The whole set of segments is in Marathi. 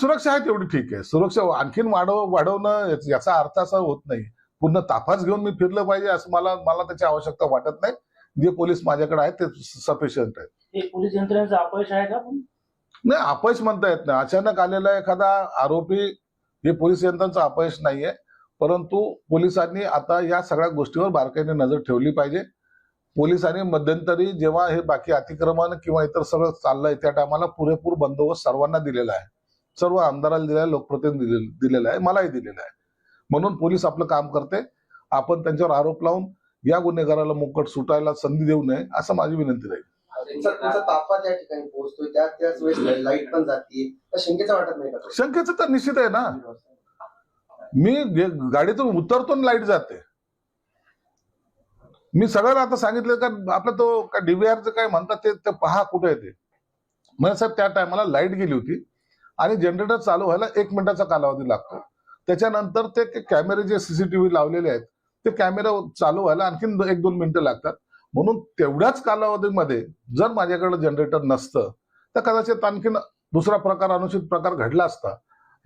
सुरक्षा आहे तेवढी ठीक आहे. सुरक्षा आणखीन वाढव वाढवणं याच- अर्थ असा होत नाही. पूर्ण ताफाच घेऊन मी फिरलं पाहिजे असं मला मला त्याची आवश्यकता वाटत नाही. जे पोलीस माझ्याकडे आहेत ते सफिशियंट आहेत. पोलीस यंत्रणेचं अपयश आहे का नाही अपयश म्हणता येत नाही. अचानक आलेला एखादा आरोपी हे पोलीस यंत्रणाचं अपयश नाहीये. परंतु पोलिसांनी आता या सगळ्या गोष्टीवर बारकाईने नजर ठेवली पाहिजे. पोलिसांनी मध्यंतरी जेव्हा हे बाकी अतिक्रमण किंवा इतर सगळं चाललंय त्या टायमाला पुरेपूर बंदोबस्त सर्वांना दिलेला आहे. सर्व आमदाराला दिलेला आहे लोकप्रतिनिधी दिले- दिलेला आहे मलाही दिलेला आहे. म्हणून पोलीस आपलं काम करते. आपण त्यांच्यावर आरोप लावून या गुन्हेगाराला मुकट सुटायला संधी देऊ नये असं माझी विनंती राहील. तुमचा तुमचा ताफा त्या ठिकाणी पोहोचतोय त्या त्याच वेळेस लाइट पण जाते तर शंकेचं वाटत नाही का? शंकेचं तर निश्चित आहे ना. मी गाडीतून उतरतो लाइट जाते. मी सगळ्याला आता सांगितलं का आपलं तो का डीव्हीआरचं काय म्हणतात ते ते पहा कुठे आहे ते. म्हणजे साहेब त्या टायमाला लाइट गेली होती. आणि जनरेटर चालू व्हायला एक मिनिटाचा कालावधी लागतो. त्याच्यानंतर ते कॅमेरे जे सीसीटीव्ही लावलेले आहेत ते कॅमेरा चालू व्हायला आणखीन एक दोन मिनिटं लागतात. म्हणून तेवढ्याच कालावधीमध्ये जर माझ्याकडे जनरेटर नसतं तर कदाचित आणखीन दुसरा प्रकार अनुचित प्रकार घडला असता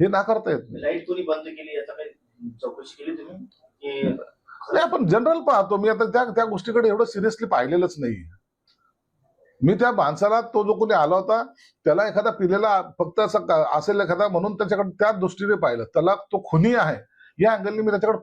हे नाकारता येत नाही. लाइट कोणी बंद केली याचा काही चौकशी केली तुम्ही? की नाही आपण जनरल पाहतो. मी आता त्या त्या गोष्टीकडे एवढं सिरियसली पाहिलेलंच नाही मी त्या माणसाला तो जो कोणी आला होता त्याला एखादा पिलेला फक्त असं असेल एखादा म्हणून त्याच्याकडे त्या दृष्टीने पाहिलं. त्याला तो खुनी आहे. या अँगलने मी त्याच्याकडे